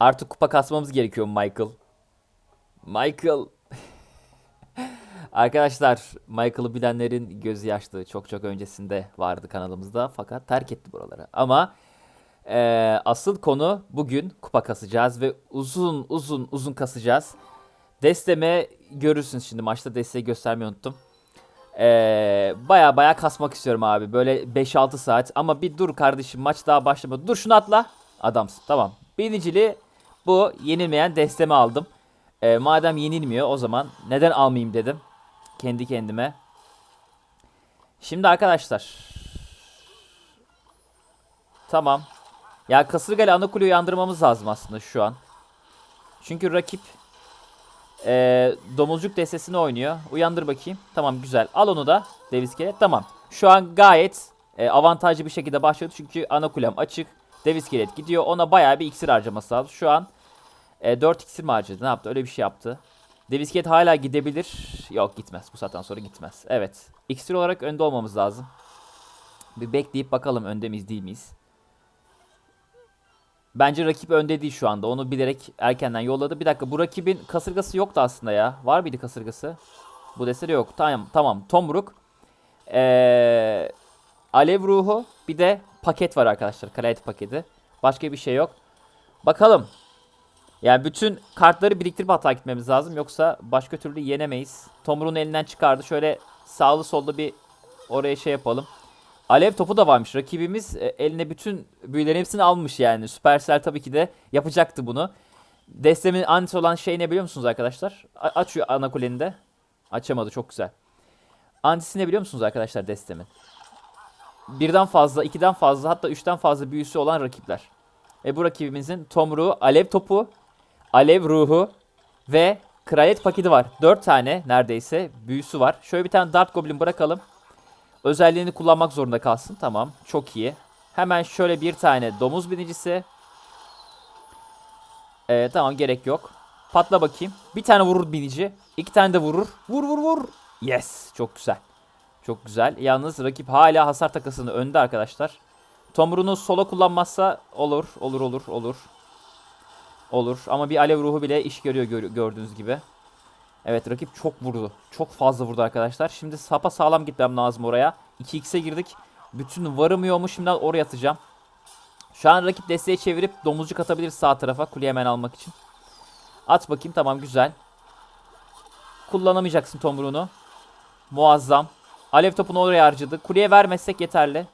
Artık kupa kasmamız gerekiyor Michael. Michael. Arkadaşlar Michael'ı bilenlerin gözü yaşlı. Çok çok öncesinde vardı kanalımızda. Fakat terk etti buraları. Ama eee, asıl konu bugün kupa kasacağız ve uzun uzun uzun kasacağız. Desteme görürsünüz şimdi maçta desteği göstermeyi unuttum. Ee, baya baya kasmak istiyorum abi. Böyle 5-6 saat. Ama bir dur kardeşim maç daha başlamadı. Dur şunu atla. Adamsın. Tamam. Birincili bu yenilmeyen destemi aldım. Ee, madem yenilmiyor o zaman neden almayayım dedim. Kendi kendime. Şimdi arkadaşlar. Tamam. Ya kasırga ile ana kuleyi uyandırmamız lazım aslında şu an. Çünkü rakip ee, domuzcuk destesini oynuyor. Uyandır bakayım. Tamam güzel. Al onu da Davis Kelet. Tamam. Şu an gayet e, avantajlı bir şekilde başladı. Çünkü ana kulem açık. Davis Kelet gidiyor. Ona bayağı bir iksir harcaması lazım. Şu an e, 4 iksir mi harcadı? Ne yaptı? Öyle bir şey yaptı. Davis Kelet hala gidebilir. Yok gitmez. Bu saatten sonra gitmez. Evet. İksir olarak önde olmamız lazım. Bir bekleyip bakalım önde miyiz değil miyiz? Bence rakip önde değil şu anda. Onu bilerek erkenden yolladı. Bir dakika bu rakibin kasırgası yoktu aslında ya. Var mıydı kasırgası? Bu destede yok. Tamam tamam. Tomruk. Ee, alev ruhu. Bir de paket var arkadaşlar. Kraliyet paketi. Başka bir şey yok. Bakalım. Yani bütün kartları biriktirip hata gitmemiz lazım. Yoksa başka türlü yenemeyiz. Tomruk'un elinden çıkardı. Şöyle sağlı solda bir oraya şey yapalım. Alev topu da varmış. Rakibimiz e, eline bütün büyülerin hepsini almış yani. Supercell tabii ki de yapacaktı bunu. Destemin anti olan şey ne biliyor musunuz arkadaşlar? A- açıyor ana kuleninde. Açamadı çok güzel. Antisi ne biliyor musunuz arkadaşlar destemin? Birden fazla, ikiden fazla hatta üçten fazla büyüsü olan rakipler. Ve bu rakibimizin tomruğu, alev topu, alev ruhu ve kraliyet paketi var. Dört tane neredeyse büyüsü var. Şöyle bir tane dart goblin bırakalım. Özelliğini kullanmak zorunda kalsın. Tamam. Çok iyi. Hemen şöyle bir tane domuz binicisi. Ee, tamam gerek yok. Patla bakayım. Bir tane vurur binici. iki tane de vurur. Vur vur vur. Yes. Çok güzel. Çok güzel. Yalnız rakip hala hasar takasını önde arkadaşlar. Tomrunu sola kullanmazsa olur. Olur olur olur. Olur. Ama bir alev ruhu bile iş görüyor gör- gördüğünüz gibi. Evet rakip çok vurdu. Çok fazla vurdu arkadaşlar. Şimdi sapa sağlam gitmem lazım oraya. 2x'e girdik. Bütün varımıyormuş. Şimdi oraya atacağım. Şu an rakip desteği çevirip domuzcuk atabilir sağ tarafa. Kuleyi hemen almak için. At bakayım. Tamam güzel. Kullanamayacaksın tomruğunu. Muazzam. Alev topunu oraya harcadı. Kuleye vermezsek yeterli.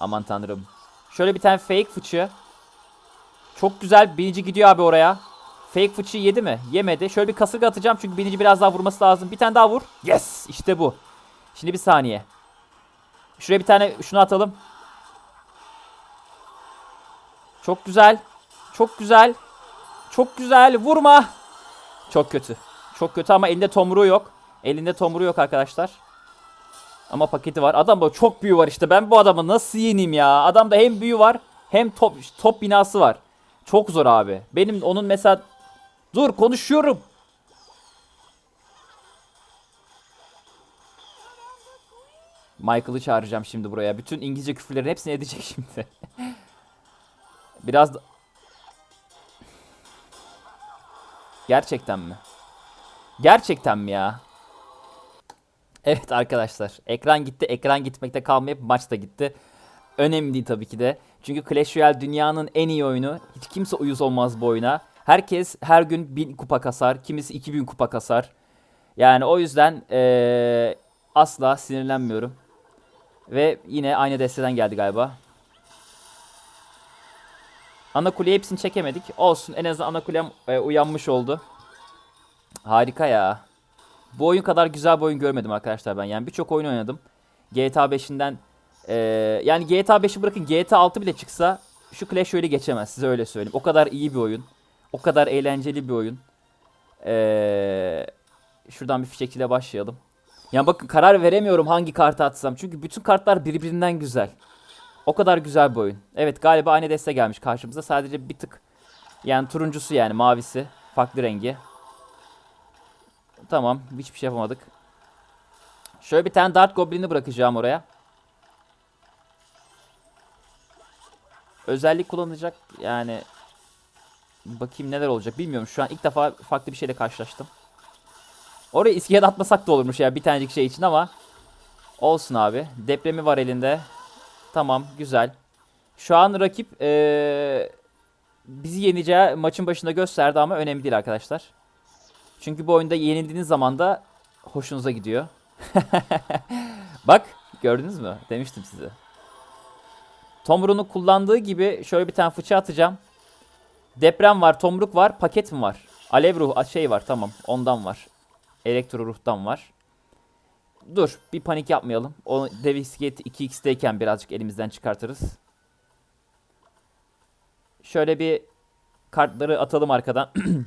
Aman tanrım. Şöyle bir tane fake fıçı. Çok güzel. Birinci gidiyor abi oraya. Fake fıçı yedi mi? Yemedi. Şöyle bir kasırga atacağım çünkü birinci biraz daha vurması lazım. Bir tane daha vur. Yes! İşte bu. Şimdi bir saniye. Şuraya bir tane şunu atalım. Çok güzel. Çok güzel. Çok güzel. Vurma. Çok kötü. Çok kötü ama elinde tomruğu yok. Elinde tomruğu yok arkadaşlar. Ama paketi var. Adam böyle çok büyü var işte. Ben bu adamı nasıl yeneyim ya? Adamda hem büyü var hem top top binası var. Çok zor abi. Benim onun mesela Dur konuşuyorum. Michael'ı çağıracağım şimdi buraya. Bütün İngilizce küfürlerin hepsini edecek şimdi. Biraz da... Gerçekten mi? Gerçekten mi ya? Evet arkadaşlar. Ekran gitti. Ekran gitmekte kalmayıp maç da gitti. Önemli değil tabii ki de. Çünkü Clash Royale dünyanın en iyi oyunu. Hiç kimse uyuz olmaz bu oyuna. Herkes her gün 1000 kupa kasar. Kimisi 2000 kupa kasar. Yani o yüzden eee, asla sinirlenmiyorum. Ve yine aynı desteden geldi galiba. Ana kuleyi hepsini çekemedik. Olsun en azından ana kulem e, uyanmış oldu. Harika ya. Bu oyun kadar güzel bir oyun görmedim arkadaşlar ben. Yani birçok oyun oynadım. GTA 5'inden e, yani GTA 5'i bırakın GTA 6 bile çıksa şu Clash Royale'i geçemez size öyle söyleyeyim. O kadar iyi bir oyun. O kadar eğlenceli bir oyun. Ee, şuradan bir fişekçiyle başlayalım. Ya bakın karar veremiyorum hangi kartı atsam. Çünkü bütün kartlar birbirinden güzel. O kadar güzel bir oyun. Evet galiba aynı deste gelmiş karşımıza. Sadece bir tık yani turuncusu yani mavisi. Farklı rengi. Tamam hiçbir şey yapamadık. Şöyle bir tane Dart Goblin'i bırakacağım oraya. Özellik kullanacak yani Bakayım neler olacak bilmiyorum. Şu an ilk defa farklı bir şeyle karşılaştım. Oraya iskelet atmasak da olurmuş ya bir tanecik şey için ama olsun abi. Depremi var elinde. Tamam güzel. Şu an rakip eee, bizi yeneceği maçın başında gösterdi ama önemli değil arkadaşlar. Çünkü bu oyunda yenildiğiniz zaman da hoşunuza gidiyor. Bak gördünüz mü? Demiştim size. Tomruk'un kullandığı gibi şöyle bir tane fıçı atacağım. Deprem var, tomruk var, paket mi var? Alev ruh şey var tamam ondan var. Elektro ruhtan var. Dur bir panik yapmayalım. O dev iskelet 2x'teyken birazcık elimizden çıkartırız. Şöyle bir kartları atalım arkadan.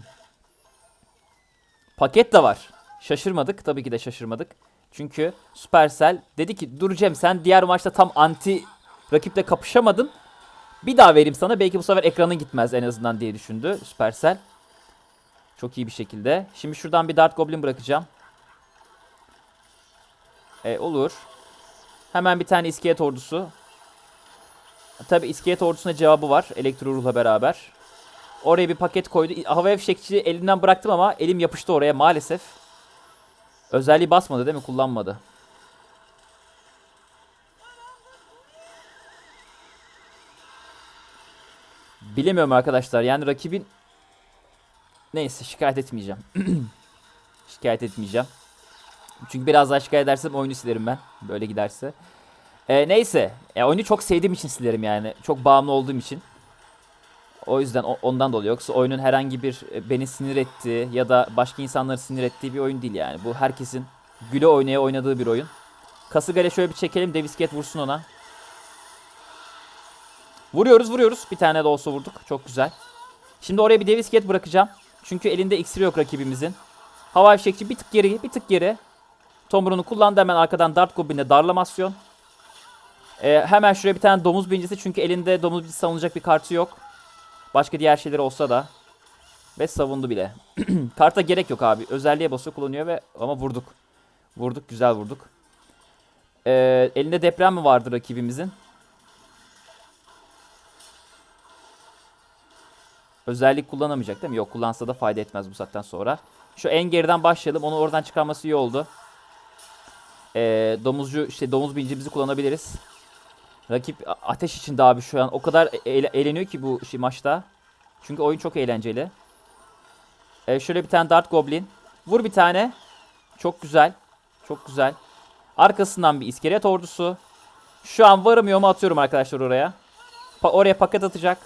Paket de var. Şaşırmadık. Tabii ki de şaşırmadık. Çünkü Supercell dedi ki dur Cem sen diğer maçta tam anti rakiple kapışamadın. Bir daha vereyim sana. Belki bu sefer ekranın gitmez en azından diye düşündü Supercell. Çok iyi bir şekilde. Şimdi şuradan bir Dart Goblin bırakacağım. E, olur. Hemen bir tane iskelet ordusu. Tabi iskelet ordusuna cevabı var. Elektro ruhla beraber. Oraya bir paket koydu. Hava fişekçi elinden bıraktım ama elim yapıştı oraya maalesef. Özelliği basmadı değil mi? Kullanmadı. Bilemiyorum arkadaşlar. Yani rakibin neyse şikayet etmeyeceğim. şikayet etmeyeceğim. Çünkü biraz daha şikayet edersem oyunu silerim ben. Böyle giderse. Ee, neyse. E, oyunu çok sevdiğim için silerim yani. Çok bağımlı olduğum için. O yüzden ondan dolayı. Yoksa oyunun herhangi bir e, beni sinir ettiği ya da başka insanları sinir ettiği bir oyun değil yani. Bu herkesin güle oynaya oynadığı bir oyun. Kasıgale şöyle bir çekelim. Devisket vursun ona. Vuruyoruz vuruyoruz. Bir tane de olsa vurduk. Çok güzel. Şimdi oraya bir Devisket bırakacağım. Çünkü elinde iksir yok rakibimizin. Hava fişekçi bir tık geri bir tık geri. Tomrun'u kullandı hemen arkadan Dart Goblin'de darlamasyon. Ee, hemen şuraya bir tane domuz bincisi çünkü elinde domuz bincisi savunacak bir kartı yok. Başka diğer şeyler olsa da. Ve savundu bile. Karta gerek yok abi. Özelliğe basıyor kullanıyor ve ama vurduk. Vurduk güzel vurduk. Ee, elinde deprem mi vardı rakibimizin? Özellik kullanamayacak değil mi? Yok kullansa da fayda etmez bu saatten sonra. Şu en geriden başlayalım. Onu oradan çıkarması iyi oldu. Ee, domuzcu işte domuz bincimizi kullanabiliriz. Rakip ateş içinde abi şu an. O kadar e- eğle- eğleniyor ki bu şey maçta. Çünkü oyun çok eğlenceli. Ee, şöyle bir tane Dart Goblin. Vur bir tane. Çok güzel. Çok güzel. Arkasından bir iskelet ordusu. Şu an varım mu atıyorum arkadaşlar oraya. Pa- oraya paket atacak.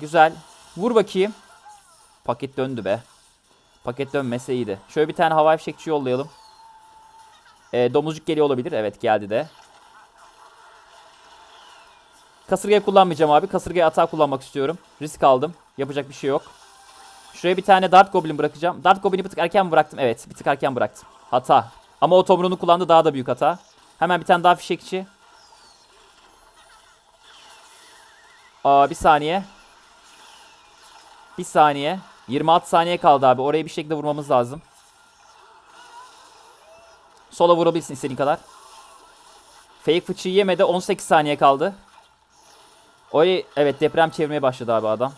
Güzel. Vur bakayım. Paket döndü be. Paket dönmese iyiydi. Şöyle bir tane havai fişekçi yollayalım. Ee, domuzcuk geliyor olabilir. Evet geldi de. Kasırgayı kullanmayacağım abi. Kasırgayı atağa kullanmak istiyorum. Risk aldım. Yapacak bir şey yok. Şuraya bir tane Dart Goblin bırakacağım. Dart Goblin'i bir tık erken bıraktım? Evet bir tık erken bıraktım. Hata. Ama o tomruğunu kullandı daha da büyük hata. Hemen bir tane daha fişekçi. Aa bir saniye. Bir saniye. 26 saniye kaldı abi. Oraya bir şekilde vurmamız lazım. Sola vurabilirsin istediğin kadar. Fake fıçıyı yemedi. 18 saniye kaldı. Orayı evet deprem çevirmeye başladı abi adam.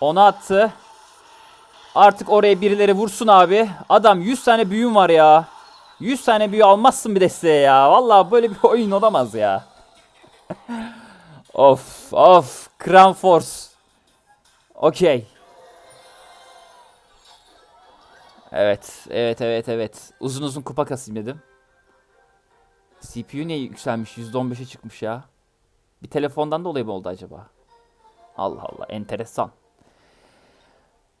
Onu attı. Artık oraya birileri vursun abi. Adam 100 tane büyüm var ya. 100 tane büyü almazsın bir desteğe ya. Vallahi böyle bir oyun olamaz ya. Of of. Crown Force. Okey. Evet, evet, evet, evet. Uzun uzun kupa kasayım dedim. CPU niye yükselmiş? %15'e çıkmış ya. Bir telefondan dolayı mı oldu acaba? Allah Allah, enteresan.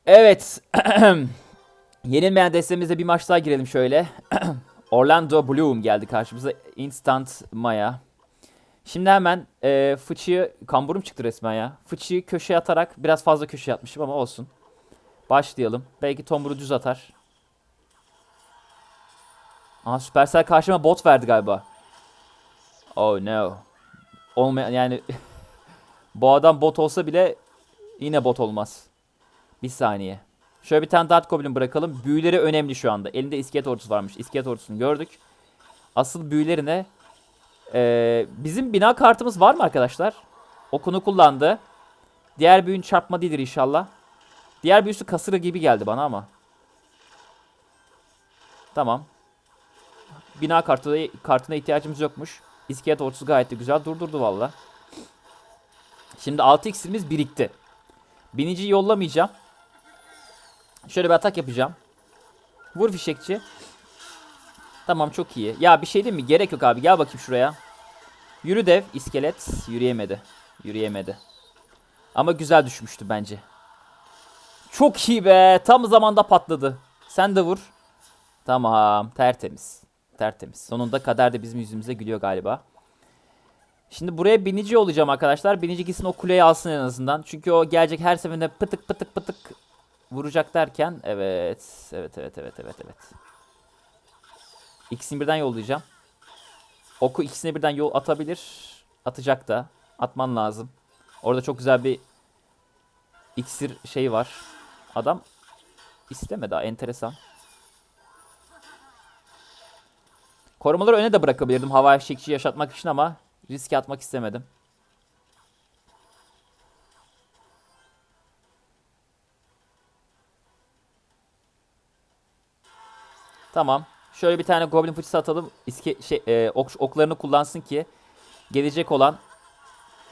Evet. Yenilmeyen destemizde bir maç daha girelim şöyle. Orlando Bloom geldi karşımıza. Instant Maya. Şimdi hemen e, fıçıyı, kamburum çıktı resmen ya. Fıçıyı köşeye atarak, biraz fazla köşeye atmışım ama olsun. Başlayalım. Belki Tombur'u düz atar. Aha Supercell karşıma bot verdi galiba. Oh no. Olmayan yani bu adam bot olsa bile yine bot olmaz. Bir saniye. Şöyle bir tane Dart Goblin bırakalım. Büyüleri önemli şu anda. Elinde iskelet ordusu varmış. İskelet ordusunu gördük. Asıl büyüleri ne? Ee, bizim bina kartımız var mı arkadaşlar? Okunu kullandı. Diğer büyün çarpma değildir inşallah. Diğer büyüsü kasırga gibi geldi bana ama. Tamam. Bina kartı, kartına ihtiyacımız yokmuş. İskelet ortusu gayet de güzel durdurdu valla. Şimdi 6 iksirimiz birikti. Biniciyi yollamayacağım. Şöyle bir atak yapacağım. Vur fişekçi. Tamam çok iyi. Ya bir şey değil mi? Gerek yok abi. Gel bakayım şuraya. Yürü dev. iskelet. Yürüyemedi. Yürüyemedi. Ama güzel düşmüştü bence. Çok iyi be. Tam zamanda patladı. Sen de vur. Tamam. Tertemiz. Tertemiz. Sonunda kader de bizim yüzümüze gülüyor galiba. Şimdi buraya binici olacağım arkadaşlar. Binici gitsin o kuleyi alsın en azından. Çünkü o gelecek her seferinde pıtık pıtık pıtık vuracak derken. Evet. Evet evet evet evet evet. İkisini birden yollayacağım. Oku ikisine birden yol atabilir. Atacak da. Atman lazım. Orada çok güzel bir iksir şey var. Adam istemedi daha enteresan. Korumaları öne de bırakabilirdim hava fişekçi yaşatmak için ama riske atmak istemedim. Tamam. Şöyle bir tane goblin fıçısı atalım. İske, şey, e, ok, oklarını kullansın ki gelecek olan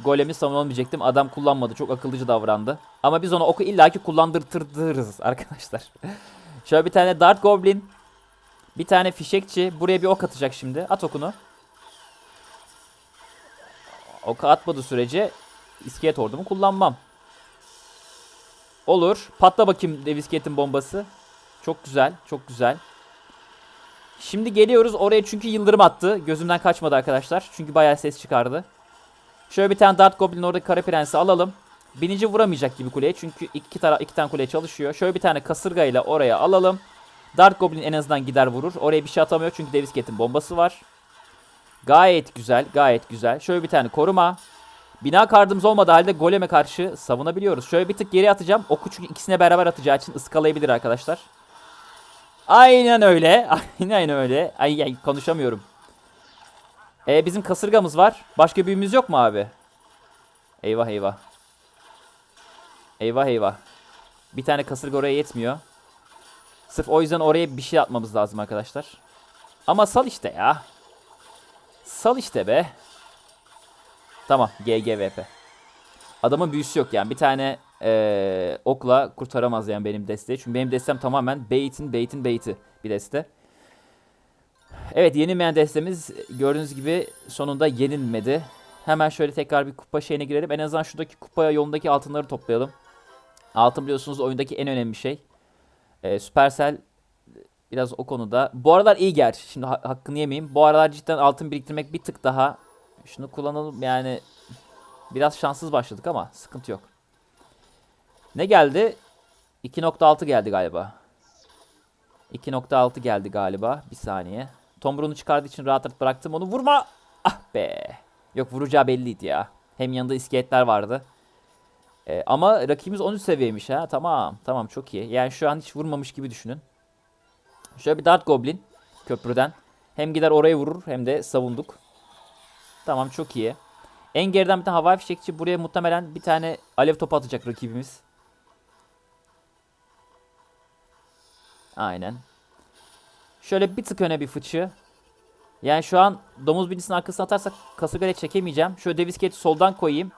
golemi savunamayacaktım. Adam kullanmadı. Çok akıllıcı davrandı. Ama biz ona oku illaki kullandırtırız arkadaşlar. Şöyle bir tane dart goblin. Bir tane fişekçi. Buraya bir ok atacak şimdi. At okunu. Oku atmadığı sürece iskelet ordumu kullanmam. Olur. Patla bakayım dev iskeletin bombası. Çok güzel. Çok güzel. Şimdi geliyoruz oraya çünkü yıldırım attı. Gözümden kaçmadı arkadaşlar. Çünkü bayağı ses çıkardı. Şöyle bir tane Dart Goblin oradaki Kara Prens'i alalım. Binici vuramayacak gibi kuleye çünkü iki, tara iki tane kule çalışıyor. Şöyle bir tane kasırga ile oraya alalım. Dart Goblin en azından gider vurur. Oraya bir şey atamıyor çünkü Davis Gate'in bombası var. Gayet güzel, gayet güzel. Şöyle bir tane koruma. Bina kardımız olmadığı halde goleme karşı savunabiliyoruz. Şöyle bir tık geri atacağım. Oku çünkü ikisine beraber atacağı için ıskalayabilir arkadaşlar. Aynen öyle. Aynen öyle. Ay, ay konuşamıyorum. E bizim kasırgamız var. Başka büyümüz yok mu abi? Eyvah eyvah. Eyvah eyvah. Bir tane kasırga oraya yetmiyor. Sırf o yüzden oraya bir şey atmamız lazım arkadaşlar. Ama sal işte ya. Sal işte be. Tamam GGVP. Adamın büyüsü yok yani. Bir tane ee, okla kurtaramaz yani benim desteği. Çünkü benim destem tamamen bait'in bait'in bait'i bir deste. Evet yenilmeyen destemiz gördüğünüz gibi sonunda yenilmedi. Hemen şöyle tekrar bir kupa şeyine girelim. En azından şuradaki kupa yolundaki altınları toplayalım. Altın biliyorsunuz oyundaki en önemli şey. Ee, Supercell biraz o konuda. Bu aralar iyi gerçi. Şimdi ha- hakkını yemeyeyim. Bu aralar cidden altın biriktirmek bir tık daha. Şunu kullanalım yani. Biraz şanssız başladık ama sıkıntı yok. Ne geldi? 2.6 geldi galiba. 2.6 geldi galiba. Bir saniye. Tomruğunu çıkardığı için rahat rahat bıraktım onu. Vurma! Ah be! Yok vuracağı belliydi ya. Hem yanında iskeletler vardı. Ee, ama rakibimiz 13 seviyeymiş ha. Tamam. Tamam çok iyi. Yani şu an hiç vurmamış gibi düşünün. Şöyle bir Dart Goblin köprüden. Hem gider oraya vurur hem de savunduk. Tamam çok iyi. En geriden bir tane havai fişekçi. Buraya muhtemelen bir tane alev topu atacak rakibimiz. Aynen. Şöyle bir tık öne bir fıçı. Yani şu an domuz binisinin arkasına atarsak kasırgayla çekemeyeceğim. Şöyle dev iskeleti soldan koyayım.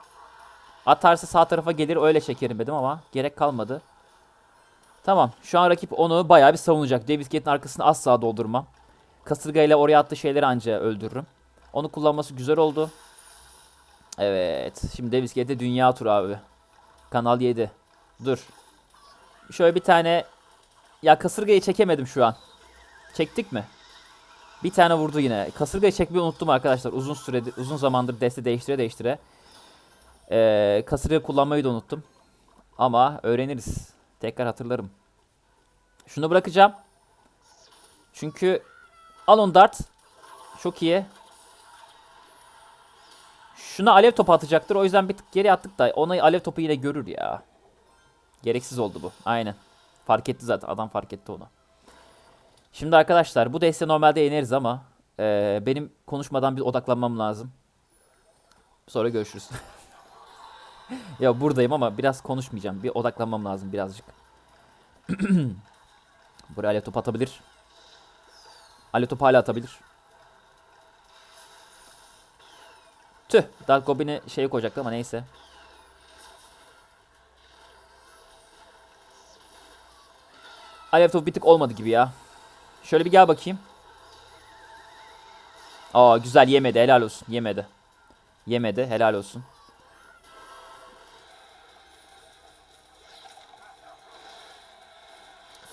Atarsa sağ tarafa gelir öyle çekerim dedim ama gerek kalmadı. Tamam şu an rakip onu bayağı bir savunacak. Dev iskeletin arkasını asla doldurmam. Kasırgayla oraya attığı şeyleri anca öldürürüm. Onu kullanması güzel oldu. Evet. Şimdi dev iskelete dünya turu abi. Kanal 7. Dur. Şöyle bir tane ya kasırgayı çekemedim şu an. Çektik mi? Bir tane vurdu yine. Kasırgayı çekmeyi unuttum arkadaşlar. Uzun süredir, uzun zamandır deste değiştire değiştire. Ee, kasırga kullanmayı da unuttum. Ama öğreniriz. Tekrar hatırlarım. Şunu bırakacağım. Çünkü Alon Dart çok iyi. Şuna alev topu atacaktır. O yüzden bir tık geri attık da ona alev topu yine görür ya. Gereksiz oldu bu. Aynen. Fark etti zaten. Adam fark etti onu. Şimdi arkadaşlar bu deste normalde yeneriz ama e, benim konuşmadan bir odaklanmam lazım. Sonra görüşürüz. ya buradayım ama biraz konuşmayacağım. Bir odaklanmam lazım birazcık. Buraya alev top atabilir. Alev top hala atabilir. Tüh. Dark Goblin'i şeye koyacaktı ama neyse. Alev top bir tık olmadı gibi ya. Şöyle bir gel bakayım. Aa güzel yemedi helal olsun. Yemedi. Yemedi helal olsun.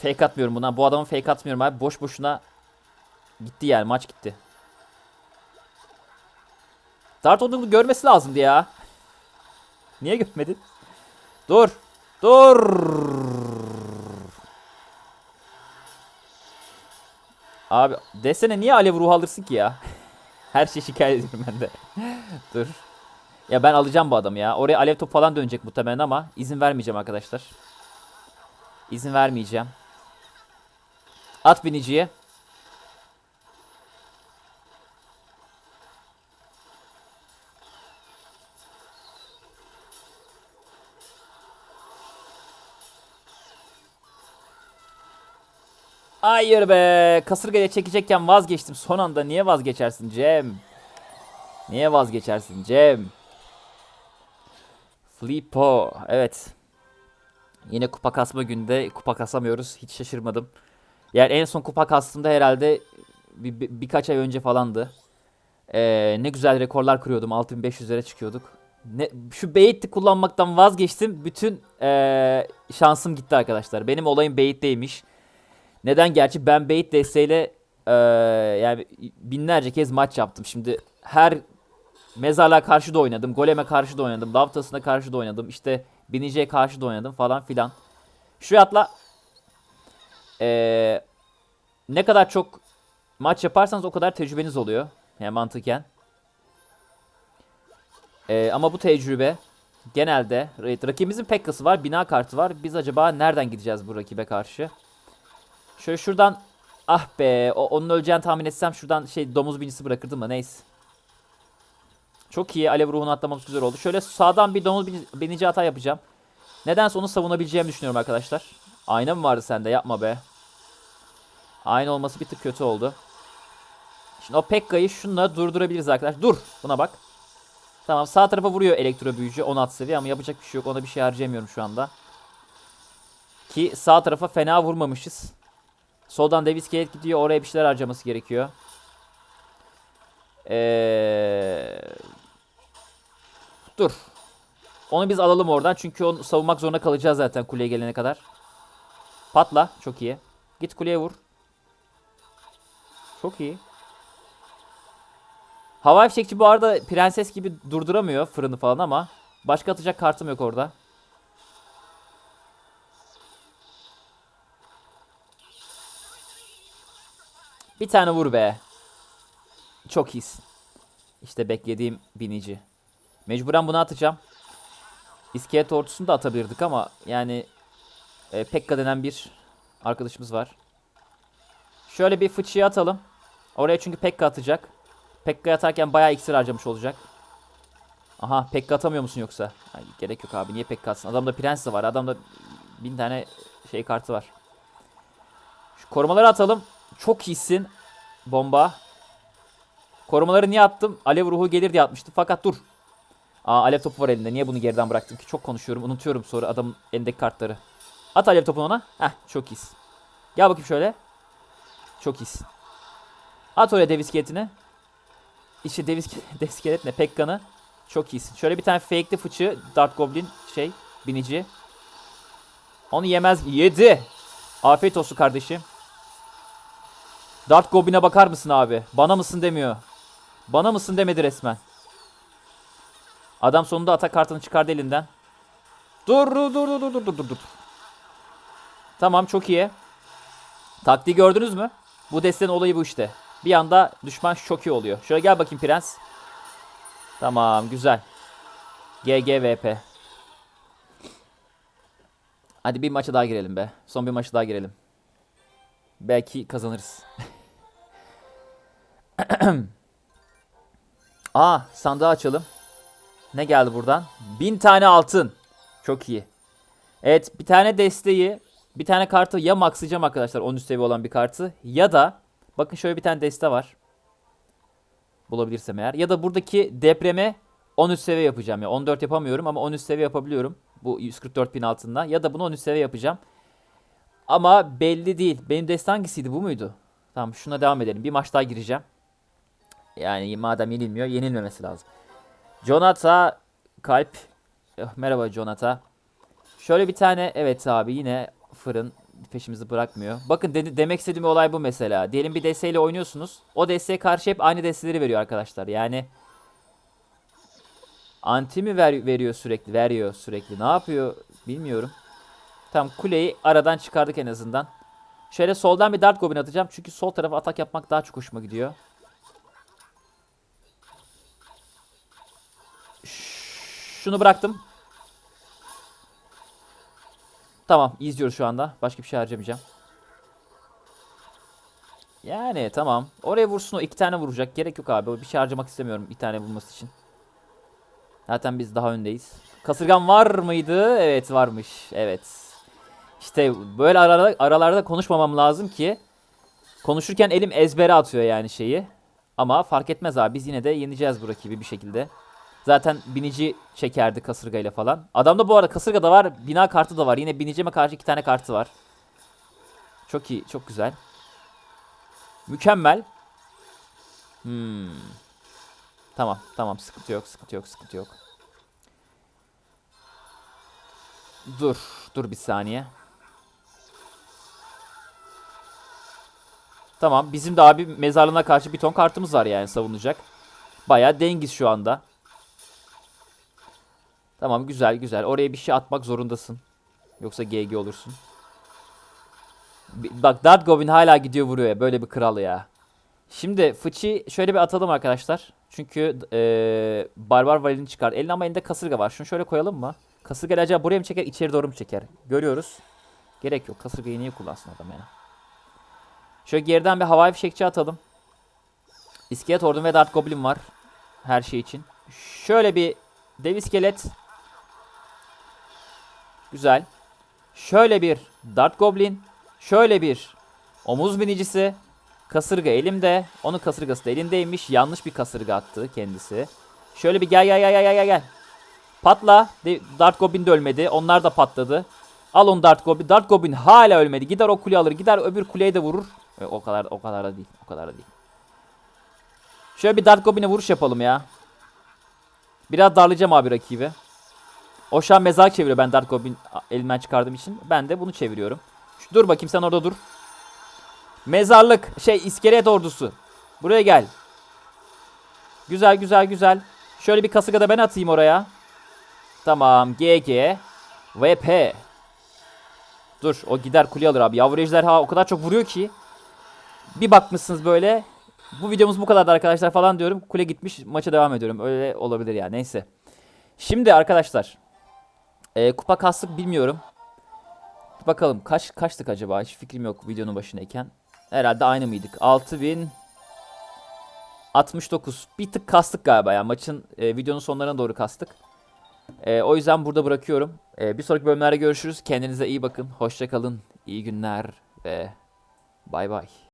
Fake atmıyorum buna. Bu adamın fake atmıyorum abi. Boş boşuna gitti yani maç gitti. Dart onu görmesi lazımdı ya. Niye görmedin? Dur. Dur. Abi desene niye alev ruhu alırsın ki ya? Her şeyi şikayet ediyorum ben de. Dur. Ya ben alacağım bu adamı ya. Oraya alev top falan dönecek muhtemelen ama izin vermeyeceğim arkadaşlar. İzin vermeyeceğim. At biniciye. Hayır be. Kasırgaya çekecekken vazgeçtim. Son anda niye vazgeçersin Cem? Niye vazgeçersin Cem? Flippo. Evet. Yine kupa kasma günde kupa kasamıyoruz. Hiç şaşırmadım. Yani en son kupa kastığımda herhalde bir, bir- birkaç ay önce falandı. Ee, ne güzel rekorlar kırıyordum. 6500'lere çıkıyorduk. Ne, şu Bait'i kullanmaktan vazgeçtim. Bütün ee, şansım gitti arkadaşlar. Benim olayım Bait'teymiş. Neden gerçi ben Bait desteğiyle ee, yani binlerce kez maç yaptım. Şimdi her mezarlığa karşı da oynadım. Golem'e karşı da oynadım. Lavtasına karşı da oynadım. İşte Binici'ye karşı da oynadım falan filan. Şu atla ee, ne kadar çok maç yaparsanız o kadar tecrübeniz oluyor. Yani mantıken. Ee, ama bu tecrübe genelde rakibimizin Pekka'sı var, bina kartı var. Biz acaba nereden gideceğiz bu rakibe karşı? Şöyle şuradan ah be o, onun öleceğini tahmin etsem şuradan şey domuz binicisi bırakırdım da neyse. Çok iyi alev ruhunu atlamamız güzel oldu. Şöyle sağdan bir domuz bini- binici hata yapacağım. Nedense onu savunabileceğimi düşünüyorum arkadaşlar. Ayna mı vardı sende yapma be. Ayna olması bir tık kötü oldu. Şimdi o Pekka'yı şunla durdurabiliriz arkadaşlar. Dur buna bak. Tamam sağ tarafa vuruyor elektro büyücü 16 seviye ama yapacak bir şey yok. Ona bir şey harcayamıyorum şu anda. Ki sağ tarafa fena vurmamışız. Soldan Davis Gate gidiyor. Oraya bir şeyler harcaması gerekiyor. Ee... Dur. Onu biz alalım oradan. Çünkü onu savunmak zorunda kalacağız zaten kuleye gelene kadar. Patla. Çok iyi. Git kuleye vur. Çok iyi. Hava fişekçi bu arada prenses gibi durduramıyor fırını falan ama başka atacak kartım yok orada. Bir tane vur be. Çok iyisin. İşte beklediğim binici. Mecburen bunu atacağım. İskelet ortusunu da atabilirdik ama yani e, Pekka denen bir arkadaşımız var. Şöyle bir fıçıya atalım. Oraya çünkü Pekka atacak. Pekka atarken bayağı iksir harcamış olacak. Aha Pekka atamıyor musun yoksa? Ay, gerek yok abi niye Pekka atsın? Adamda prens de var. Adamda bin tane şey kartı var. Şu korumaları atalım. Çok iyisin. Bomba. Korumaları niye attım? Alev ruhu gelir diye atmıştım. Fakat dur. Aa alev topu var elinde. Niye bunu geriden bıraktım ki? Çok konuşuyorum. Unutuyorum sonra adamın elindeki kartları. At alev topunu ona. Heh çok iyisin. Gel bakayım şöyle. Çok iyisin. At oraya dev iskeletini. İşte dev, iske- dev iskelet ne? Pekka'nı. Çok iyisin. Şöyle bir tane fake'li fıçı. Dart Goblin şey. Binici. Onu yemez. Yedi. Afiyet olsun kardeşim. Dart Goblin'e bakar mısın abi? Bana mısın demiyor. Bana mısın demedi resmen. Adam sonunda atak kartını çıkardı elinden. Dur dur dur dur dur dur dur dur. Tamam çok iyi. Taktiği gördünüz mü? Bu destenin olayı bu işte. Bir anda düşman şoki oluyor. Şöyle gel bakayım prens. Tamam güzel. GGVP. Hadi bir maça daha girelim be. Son bir maça daha girelim. Belki kazanırız. Aa sandığı açalım. Ne geldi buradan? 1000 tane altın. Çok iyi. Evet bir tane desteği bir tane kartı ya maxlayacağım arkadaşlar 13 seviye olan bir kartı ya da bakın şöyle bir tane deste var. Bulabilirsem eğer. Ya da buradaki depreme 13 seviye yapacağım ya. 14 yapamıyorum ama 13 seviye yapabiliyorum. Bu 144 bin altında. Ya da bunu 13 seviye yapacağım. Ama belli değil. Benim deste hangisiydi bu muydu? Tamam şuna devam edelim. Bir maç daha gireceğim. Yani madem yenilmiyor yenilmemesi lazım. Jonata kalp. Eh, merhaba Jonata. Şöyle bir tane evet abi yine fırın peşimizi bırakmıyor. Bakın de- demek istediğim olay bu mesela. Diyelim bir desteğiyle oynuyorsunuz. O desteğe karşı hep aynı desteleri veriyor arkadaşlar. Yani anti mi ver- veriyor sürekli? Veriyor sürekli. Ne yapıyor bilmiyorum. Tamam kuleyi aradan çıkardık en azından. Şöyle soldan bir dart goblin atacağım. Çünkü sol tarafa atak yapmak daha çok hoşuma gidiyor. Şunu bıraktım. Tamam izliyoruz şu anda. Başka bir şey harcamayacağım. Yani tamam. Oraya vursun o iki tane vuracak. Gerek yok abi. Bir şey harcamak istemiyorum bir tane vurması için. Zaten biz daha öndeyiz. Kasırgan var mıydı? Evet varmış. Evet. İşte böyle aralarda, aralarda konuşmamam lazım ki konuşurken elim ezbere atıyor yani şeyi. Ama fark etmez abi biz yine de yeneceğiz bu rakibi bir şekilde. Zaten binici çekerdi kasırgayla falan. Adamda bu arada kasırga da var, bina kartı da var. Yine binicime karşı iki tane kartı var. Çok iyi, çok güzel. Mükemmel. Hmm. Tamam, tamam. Sıkıntı yok, sıkıntı yok, sıkıntı yok. Dur, dur bir saniye. Tamam, bizim de abi mezarlığına karşı bir ton kartımız var yani savunacak. Bayağı dengiz şu anda. Tamam, güzel güzel. Oraya bir şey atmak zorundasın. Yoksa GG olursun. Bak Dart Goblin hala gidiyor vuruyor. Böyle bir kral ya. Şimdi fıçı şöyle bir atalım arkadaşlar. Çünkü eee Barbar Valini çıkar. Elinde ama elinde kasırga var. Şunu şöyle koyalım mı? Kasırga acaba buraya mı çeker içeri doğru mu çeker? Görüyoruz. Gerek yok. Kasırgayı niye kullansın adam ya? Şöyle geriden bir havai fişekçi atalım. İskelet ordum ve Dart Goblin var. Her şey için. Şöyle bir dev iskelet. Güzel. Şöyle bir Dart Goblin. Şöyle bir omuz binicisi. Kasırga elimde. Onun kasırgası da elindeymiş. Yanlış bir kasırga attı kendisi. Şöyle bir gel gel gel gel gel gel. Patla. Dart Goblin de ölmedi. Onlar da patladı. Al onu Dart Goblin. Dart Goblin hala ölmedi. Gider o kuleyi alır. Gider öbür kuleye de vurur. E, o kadar o kadar da değil. O kadar da değil. Şöyle bir Dart Goblin'e vuruş yapalım ya. Biraz darlayacağım abi rakibi. O şu an mezar çeviriyor ben Dart Goblin elimden çıkardığım için. Ben de bunu çeviriyorum. Şu, dur bakayım sen orada dur. Mezarlık şey iskelet ordusu. Buraya gel. Güzel güzel güzel. Şöyle bir kasıga da ben atayım oraya. Tamam GG. VP. Dur o gider kule alır abi. Yavru ejderha o kadar çok vuruyor ki. Bir bakmışsınız böyle. Bu videomuz bu kadardı arkadaşlar falan diyorum. Kule gitmiş maça devam ediyorum. Öyle olabilir ya neyse. Şimdi arkadaşlar. E, kupa kastık bilmiyorum. Bakalım kaç kaçtık acaba? Hiç fikrim yok videonun başındayken. Herhalde aynı mıydık? 6000 69. Bir tık kastık galiba ya. Maçın e, videonun sonlarına doğru kastık. E, o yüzden burada bırakıyorum. E, bir sonraki bölümlerde görüşürüz. Kendinize iyi bakın. Hoşça kalın. İyi günler ve bay bay.